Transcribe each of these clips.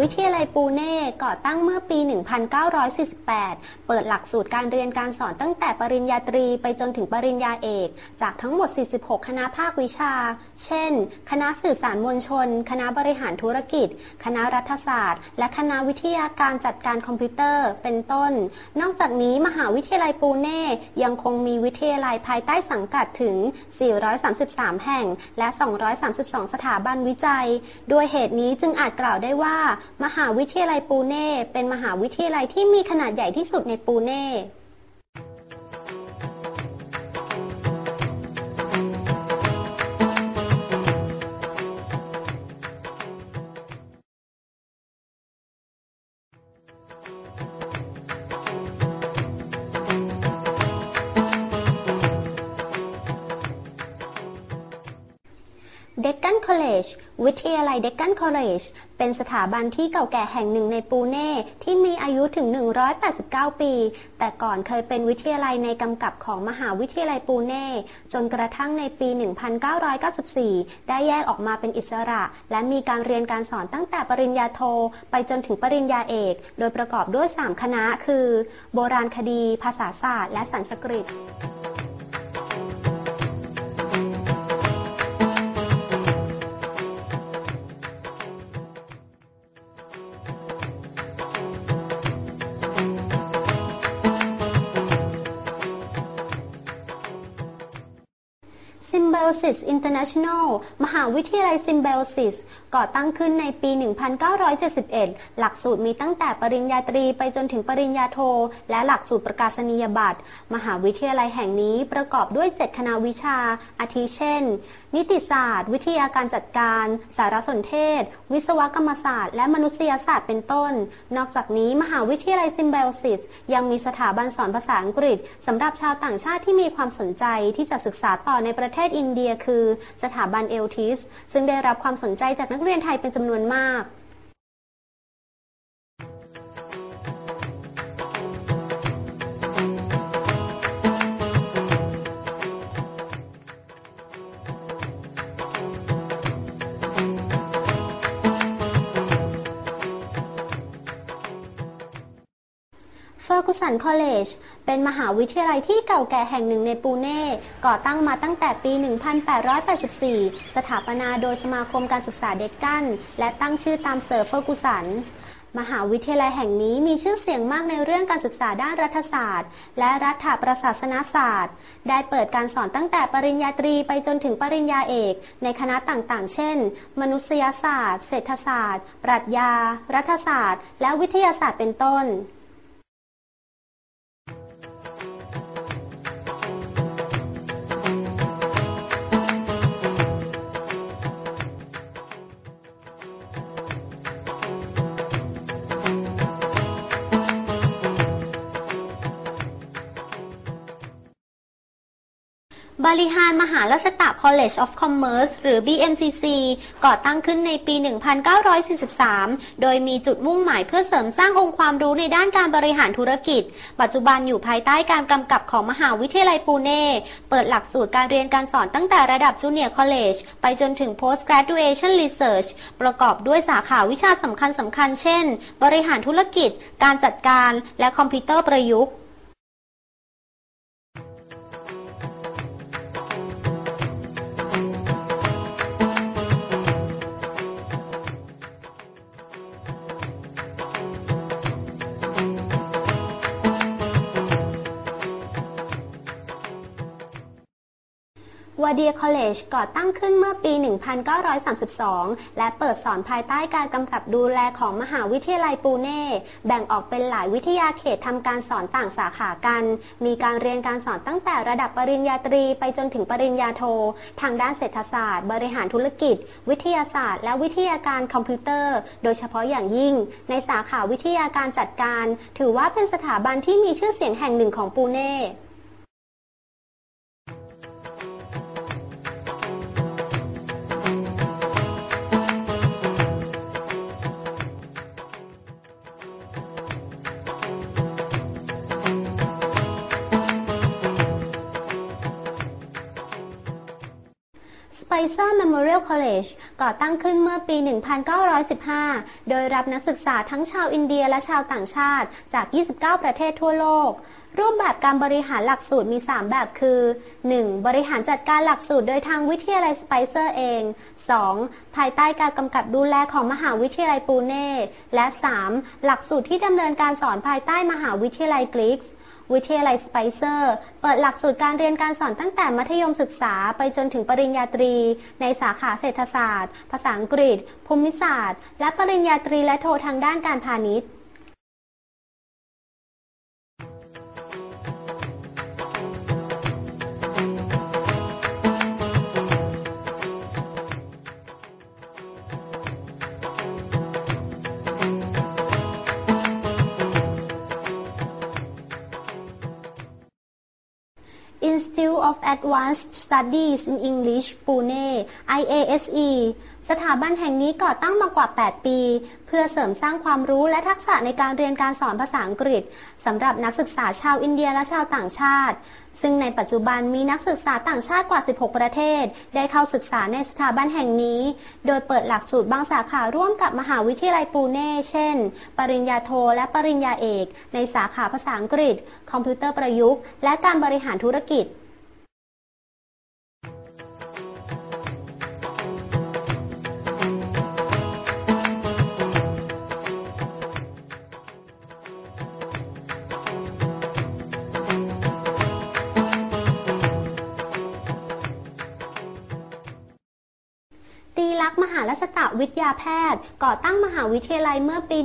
วิทยาลัยปูเน่ก่อตั้งเมื่อปี 1948 เปิดหลักสูตรการเรียนการสอนตั้งแต่ปริญญาตรีไปจนถึงปริญญาเอก จากทั้งหมด 46 คณะภาควิชา เช่น คณะสื่อสารมวลชน คณะบริหารธุรกิจ คณะรัฐศาสตร์ และคณะวิทยาการจัดการคอมพิวเตอร์ เป็นต้น นอกจากนี้มหาวิทยาลัยปูเน่ยังคงมีวิทยาลัยภายใต้สังกัดถึง 433 แห่ง และ 232 สถาบันวิจัย ด้วยเหตุนี้จึงอาจกล่าวได้ว่ามหาวิทยาลัยปูเน่ เป็นมหาวิทยาลัยที่มีขนาดใหญ่ที่สุดในปูเน่เด็กกันคอลเลจ วิทยาลัยเด็กกันคอลเลจเป็นสถาบันที่เก่าแก่แห่งหนึ่งในปูเน่ที่มีอายุถึง 189 ปี แต่ก่อนเคยเป็นวิทยาลัยในกำกับของมหาวิทยาลัยปูเน่จนกระทั่งในปี 1994 ได้แยกออกมาเป็นอิสระ และมีการเรียนการสอนตั้งแต่ปริญญาโท ไปจนถึงปริญญาเอก โดยประกอบด้วย 3 คณะคือ โบราณคดี ภาษาศาสตร์ และสันสกฤต Symbiosis International มหาวิทยาลัย Symbiosis ก่อตั้งขึ้นในปี 1971 หลักสูตรมีตั้งแต่ปริญญาตรีไปจนถึงปริญญาโท และหลักสูตรประกาศนียบัตร มหาวิทยาลัยแห่งนี้ประกอบด้วย 7 คณะวิชา อาทิเช่น นิติศาสตร์ วิทยาการจัดการ สารสนเทศ วิศวกรรมศาสตร์ และมนุษยศาสตร์เป็นต้น นอกจากนี้มหาวิทยาลัย Symbiosis ยังมีสถาบันสอนภาษาอังกฤษสำหรับชาวต่างชาติที่มีความสนใจที่จะศึกษาต่อในประเทศอินเดียคือสถาบันเอลทิสซึ่งได้รับความสนใจจากนักเรียนไทยเป็นจำนวนมาก อร์กุสันคอลเลจเป็นมหาวิทยาลัยที่เก่าแก่แห่งหนึ่งในปูเน่ ก่อตั้งมาตั้งแต่ปี 1884 สถาปนาโดยสมาคมการศึกษาเด็กกันและตั้งชื่อตามเซอร์เฟอร์กุสัน มหาวิทยาลัยแห่งนี้มีชื่อเสียงมากในเรื่องการศึกษาด้านรัฐศาสตร์ และรัฐประศาสนศาสตร์ ได้เปิดการสอนตั้งแต่ปริญญาตรีไปจนถึงปริญญาเอก ในคณะต่างๆ เช่น มนุษยศาสตร์ เศรษฐศาสตร์ ปรัชญา รัฐศาสตร์ และวิทยาศาสตร์เป็นต้น บริหารมหาราชตะ College of Commerce หรือ BMCC ก่อตั้งขึ้นในปี 1943 โดยมีจุดมุ่งหมายเพื่อเสริมสร้างองค์ความรู้ในด้านการบริหารธุรกิจ ปัจจุบันอยู่ภายใต้การกำกับของมหาวิทยาลัยปูเน่ เปิดหลักสูตรการเรียนการสอนตั้งแต่ระดับ Junior College ไปจนถึง Post Graduation Research ประกอบด้วยสาขาวิชาสำคัญสำคัญเช่น บริหารธุรกิจ การจัดการ และคอมพิวเตอร์ประยุกต์ วาเดียคอลเลจก่อตั้งขึ้นเมื่อปี 1932 และเปิดสอนภายใต้การกำกับดูแลของมหาวิทยาลัยปูเน่ แบ่งออกเป็นหลายวิทยาเขตทำการสอนต่างสาขากัน มีการเรียนการสอนตั้งแต่ระดับปริญญาตรีไปจนถึงปริญญาโท ทางด้านเศรษฐศาสตร์ บริหารธุรกิจ วิทยาศาสตร์ และวิทยาการคอมพิวเตอร์ โดยเฉพาะอย่างยิ่ง ในสาขาวิทยาการจัดการ ถือว่าเป็นสถาบันที่มีชื่อเสียงแห่งหนึ่งของปูเน่ Spicer Memorial College ก่อตั้งขึ้นเมื่อปี 1915 โดยรับนักศึกษาทั้งชาวอินเดียและชาวต่างชาติจาก 29 ประเทศทั่วโลก รูปแบบการบริหารหลักสูตรมี 3 แบบคือ 1. บริหารจัดการหลักสูตรโดยทางวิทยาลัยสไปเซอร์เอง 2. ภายใต้การกำกับดูแลของมหาวิทยาลัยปูเน่ และ 3. หลักสูตรที่ดำเนินการสอนภายใต้มหาวิทยาลัยกริกส์ วิทยาลัยสไปเซอร์ เปิดหลักสูตรการเรียนการสอนตั้งแต่มัธยมศึกษาไปจนถึงปริญญาตรี ในสาขาเศรษฐศาสตร์ ภาษาอังกฤษ ภูมิศาสตร์ และปริญญาตรีและโททางด้านการพาณิชย์ of Advanced Studies in English Pune IASE สถาบันแห่งนี้ก่อตั้งมากว่า 8 ปี เพื่อเสริมสร้างความรู้และทักษะในการเรียนการสอนภาษาอังกฤษสำหรับนักศึกษาชาวอินเดียและชาวต่างชาติ ซึ่งในปัจจุบันมีนักศึกษาต่างชาติกว่า 16 ประเทศ ได้เข้าศึกษาในสถาบันแห่งนี้ โดยเปิดหลักสูตรบางสาขาร่วมกับมหาวิทยาลัยปูเน่เช่น ปริญญาโทและปริญญาเอก ในสาขาภาษาอังกฤษ คอมพิวเตอร์ประยุกต์ และการบริหารธุรกิจ วิทยาแพทย์ ก่อตั้งมหาวิทยาลัยเมื่อปี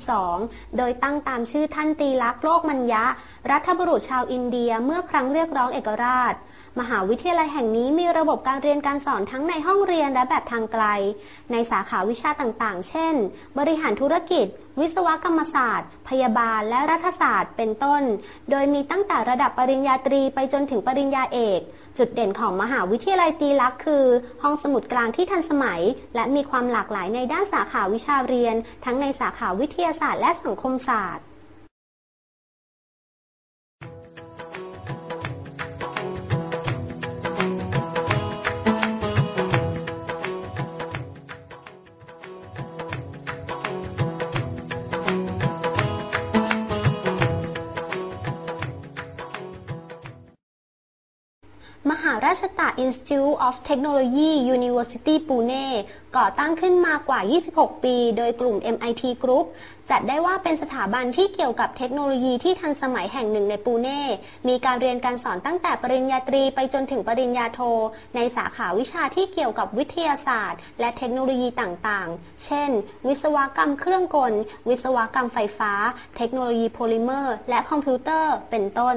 1932 โดยตั้งตามชื่อท่านตีลักษ์โลกมัญญะ รัฐบุรุษชาวอินเดียเมื่อครั้งเรียกร้องเอกราช มหาวิทยาลัยแห่งนี้มีระบบการเรียนการสอนทั้งในห้องเรียนและแบบทางไกล ในสาขาวิชาต่างๆ เช่น บริหารธุรกิจ วิศวกรรมศาสตร์ พยาบาลและรัฐศาสตร์ เป็นต้น โดยมีตั้งแต่ระดับปริญญาตรีไปจนถึงปริญญาเอก จุดเด่นของมหาวิทยาลัยตีลักษณ์คือ ห้องสมุดกลางที่ทันสมัย และมีความหลากหลายในด้านสาขาวิชาเรียน ทั้งในสาขาวิทยาศาสตร์และสังคมศาสตร์ หาราชตะ Institute of Technology University Pune ก่อตั้งขึ้นมากว่า 26 ปี โดยกลุ่ม MIT Group จัดได้ว่าเป็นสถาบันที่เกี่ยวกับเทคโนโลยีที่ทันสมัยแห่งหนึ่งในปูเน่ มีการเรียนการสอนตั้งแต่ปริญญาตรีไปจนถึงปริญญาโท ในสาขาวิชาที่เกี่ยวกับวิทยาศาสตร์ และเทคโนโลยีต่างๆ เช่น วิศวกรรมเครื่องกล วิศวกรรมไฟฟ้า เทคโนโลยีโพลิเมอร์ และคอมพิวเตอร์ เป็นต้น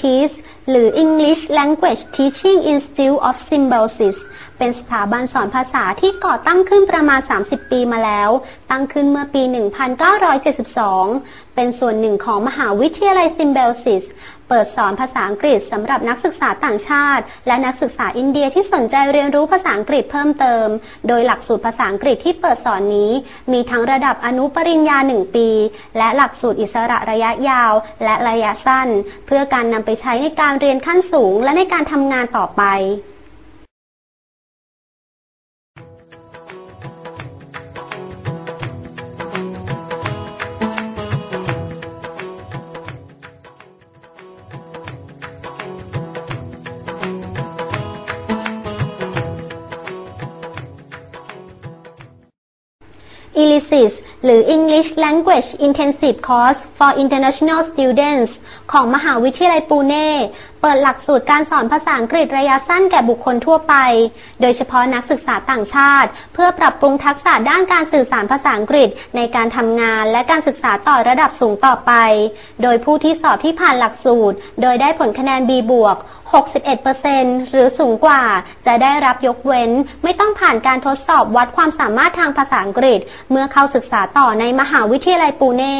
ELTIS หรือ English Language Teaching Institute of Symbiosis เป็นสถาบันสอนภาษาที่ก่อตั้งขึ้นประมาณ 30 ปีมาแล้ว ตั้งขึ้นเมื่อปี 1972 เป็นส่วนหนึ่งของมหาวิทยาลัย Symbiosis เปิดสอนภาษาอังกฤษสำหรับนักศึกษาต่างชาติ และนักศึกษาอินเดียที่สนใจเรียนรู้ภาษาอังกฤษเพิ่มเติม โดยหลักสูตรภาษาอังกฤษที่เปิดสอนนี้ มีทั้งระดับอนุปริญญา 1 ปี และหลักสูตรอิสระระยะยาว และระยะสั้น เพื่อการนำไปใช้ในการเรียนขั้นสูง และในการทำงานต่อไป ELISIS หรือ English Language Intensive Course for International Students ของมหาวิทยาลัยปูเน่ เปิดหลักสูตรการสอนภาษาอังกฤษระยะสั้นแก่บุคคลทั่วไป โดยเฉพาะนักศึกษาต่างชาติ เพื่อปรับปรุงทักษะด้านการสื่อสารภาษาอังกฤษในการทำงานและการศึกษาต่อระดับสูงต่อไป โดยผู้ที่สอบที่ผ่านหลักสูตร โดยได้ผลคะแนน B บวก 61%หรือสูงกว่า จะได้รับยกเว้น ไม่ต้องผ่านการทดสอบวัดความสามารถทางภาษาอังกฤษ เมื่อเข้าศึกษาต่อในมหาวิทยาลัยปูเน่